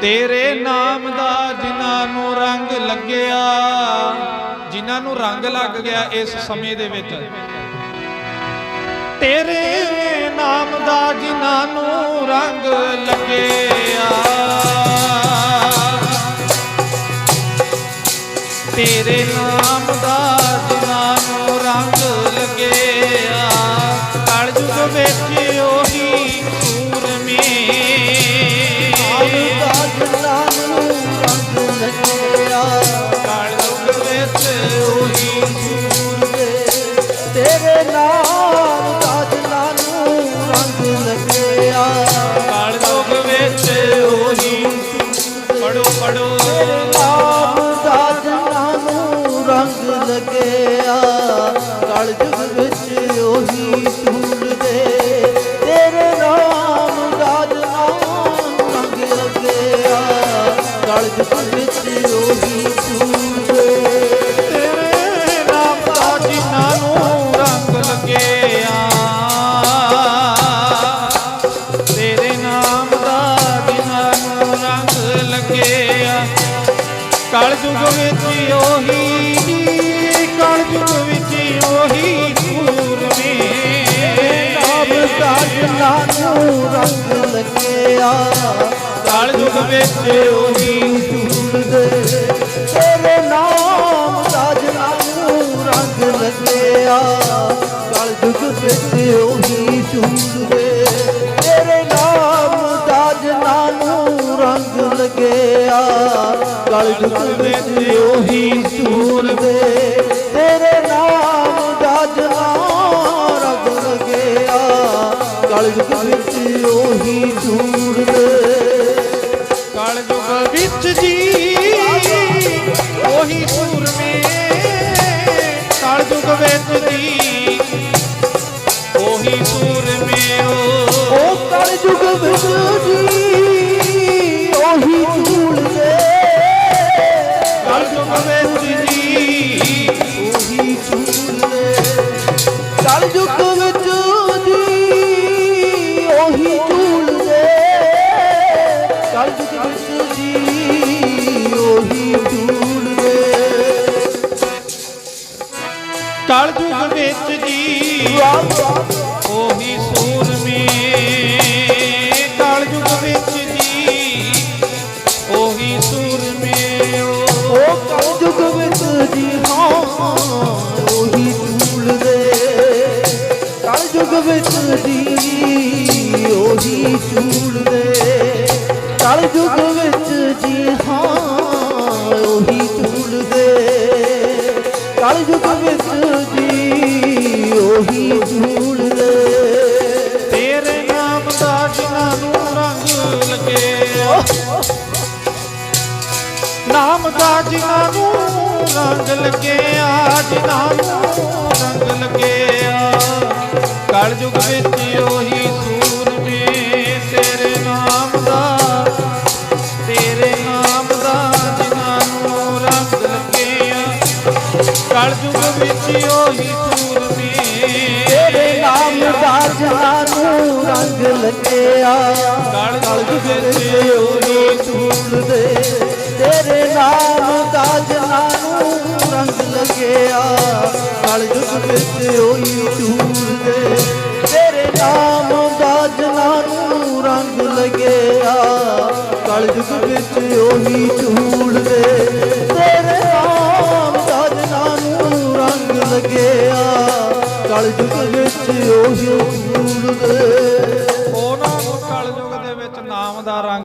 ਤੇਰੇ ਨਾਮ ਦਾ ਜਿਨ੍ਹਾਂ ਨੂੰ ਰੰਗ ਲੱਗਿਆ, ਜਿਨ੍ਹਾਂ ਨੂੰ ਰੰਗ ਲੱਗ ਗਿਆ ਇਸ ਸਮੇਂ ਦੇ ਵਿੱਚ। ਤੇਰੇ ਨਾਮ ਦਾ ਜਿਨ੍ਹਾਂ ਨੂੰ ਰੰਗ ਲੱਗਿਆ। ਤੇਰੇ ਨਾਮ ਯੁਗ ਵਿੱਚ ਉਹੀ ਕਲ ਯੁਗ ਵਿੱਚ ਉਹੀ ਸੂਰਮੇ ਨਾਮ ਦਾ ਨੂੰ ਰੰਗ ਲੱਗਿਆ ਕਲ ਯੁਗ ਵਿੱਚ ਉਹੀ ਸੂਰਜੇ ਤੇਰੇ ਨਾਮ ਦਾ ਨੂੰ ਰੰਗ ਲੱਗਿਆ ਕਲ ਯੁਗ ਵਿੱਚ ਉਹੀ ਸੂਰਜੇ ਤੇਰੇ ਨਾਮ ਦਾ ਨੂੰ ਰੰਗ ਲੱਗਿਆ। ਕਲ ਯੁਗ ਵਿੱਚ ਉਹੀ ਸੂਰਜੇ ਤੇਰੇ ਨਾਮ ਦਾ ਜਨਾਂ ਰੰਗ ਲੱਗਿਆ ਕਲ ਯੁਗ ਵਿੱਚ ਉਹੀ ਸੂਰਜੇ ਕਲ ਯੁਗ ਵਿੱਚ ਜੀ ਉਹੀ ਸੂਰਮੇ। ਕਲ ਯੁਗ ਵਿੱਚ ਜੀ ਉਹੀ ਸੂਰਮੇ। ਓ ਉਹ ਕਲ ਯੁਗ ਵਿੱਚ ਜੀ ਸੂਰਮੇ ਓ ਉਹ ਕਲ ਯੁਗ ਵਿੱਚ ਜੀ ਹਾਂ ਉਹੀ ਝੂਲਦੇ ਕਲ ਯੁਗ ਵਿੱਚ ਜੀ ਉਹੀ ਝੂਲਦੇ ਕਲ ਯੁਗ ਵਿੱਚ ਜੀ ਹਾਂ ਨਾਮ ਦਾ ਜਿਨ੍ਹਾਂ ਨੂੰ ਰੰਗ ਲੱਗਿਆ ਜਿਨ੍ਹਾਂ ਨੂੰ ਰੰਗ ਲੱਗਿਆ ਕਲ ਯੁਗ ਵਿੱਚ ਉਹੀ ਸੂਰਮੇ ਤੇਰੇ ਨਾਮ ਦਾ ਤੇਰੇ ਨਾਮ ਦਾ ਜਿਨ੍ਹਾਂ ਨੂੰ ਰੰਗ ਲੱਗਿਆ ਕਲ ਯੁਗ ਵਿੱਚ ਉਹੀ ਸੂਰਮੇ ਤੇਰੇ ਨਾਮ ਦਾ ਜਾਨੂੰ ਰੰਗ ਲੱਗਿਆ ਕਲ ਕਲ ਯੁਗ ਵਿੱਚ ਉਹੀ ਝੂਲਦੇ ਤੇਰੇ ਨਾਮ ਦਾ ਜਨਾਨੂੰ ਰੰਗ ਲੱਗਿਆ। ਕਲ ਯੁਗ ਵਿੱਚ ਹੋਈ ਝੂਲਦੇ। ਤੇਰੇ ਨਾਮ ਦਾ ਜਨਾਨੂੰ ਰੰਗ ਲੱਗਿਆ। ਕਲ ਯੁਗ ਵਿੱਚ ਉਹੀ ਝੂਲਦੇ। ਤੇਰੇ ਨਾਮ ਦਾ ਜਨਾਨੂੰ ਰੰਗ ਲੱਗਿਆ। ਕਲ ਯੁਗ ਵਿੱਚ ਉਹੀ ਝੂਲਦੇ। ਉਹਨਾਂ ਨੂੰ ਕਲ ਯੁਗ ਦੇ ਵਿੱਚ ਨਾਮ ਦਾ ਰੰਗ